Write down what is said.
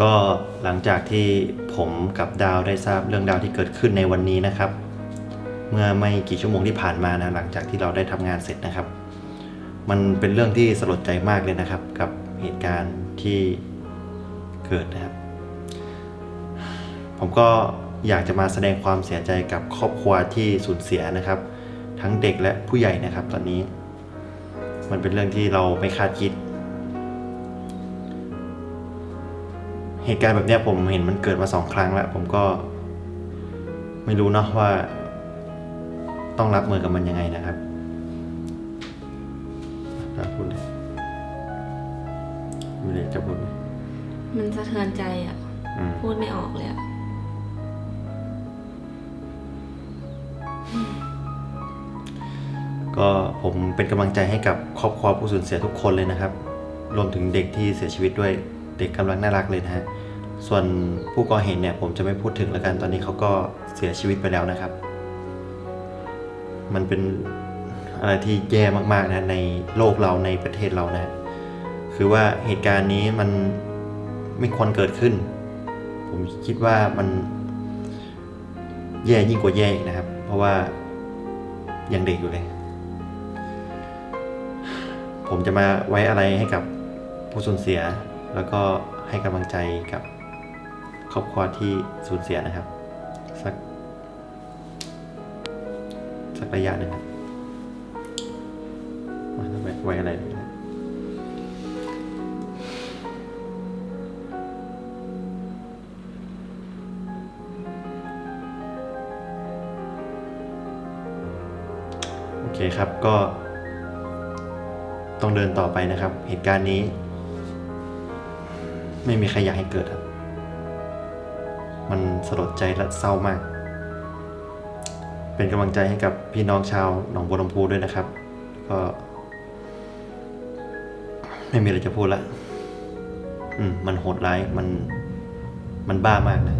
ก็หลังจากที่ผมกับดาวได้ทราบเรื่องราวที่เกิดขึ้นในวันนี้นะครับ เมื่อไม่กี่ชั่วโมงที่ผ่านมานะหลังจากที่เราได้ทำงานเสร็จนะครับ มันเป็นเรื่องที่สลดใจมากเลยนะครับ กับเหตุการณ์ที่เกิดนะครับ ผมก็อยากจะมาแสดงความเสียใจกับครอบครัวที่สูญเสียนะครับ ทั้งเด็กและผู้ใหญ่นะครับ ตอนนี้ มันเป็นเรื่องที่เราไม่คาดคิด เหตุการณ์แบบเนี้ยผมเห็นมันเกิดมาสองครั้งแล้ว ผมก็ ไม่รู้เนาะว่า ต้องรับมือกับมันยังไงนะครับอะพูดเลยมีอะไรจะพูดไหมมันสะเทือนใจอะ อืมพูดไม่ออกเลยอะก็ผมเป็นกำลังใจให้กับครอบครัวผู้สูญเสียทุกคนเลยนะครับ รวมถึงเด็กที่เสียชีวิตด้วย เด็กกำลังน่ารักเลยนะฮะ ส่วนผู้ก่อเหตุเนี่ยผมจะไม่พูดถึงแล้วกัน ตอนนี้เขาก็เสียชีวิตไปแล้วนะครับ มันเป็นอะไรที่แย่มากๆนะในโลกเราในประเทศเรานะ คือว่าเหตุการณ์นี้มันไม่ควรเกิดขึ้น ผมคิดว่ามันแย่ยิ่งกว่าแย่อีกนะครับ เพราะว่ายังเด็กอยู่เลย ผมจะมาไว้อะไรให้กับผู้สูญเสีย แล้วก็ให้กำลังใจกับครอบครัวที่สูญเสียนะครับ สัก สักระยะหนึ่งครับมาแล้วไว้ไว้อะไรดีนะโอเคครับก็ต้องเดินต่อไปนะครับ เหตุการณ์นี้ ไม่มีใครอยากให้เกิดครับ มันสลดใจและเศร้ามาก เป็นกำลังใจให้กับพี่น้องชาวหนองบัวลำพูด้วยนะครับ ก็ ไม่มีอะไรจะพูดละ อืม มันโหดร้าย มัน มันบ้ามากนะ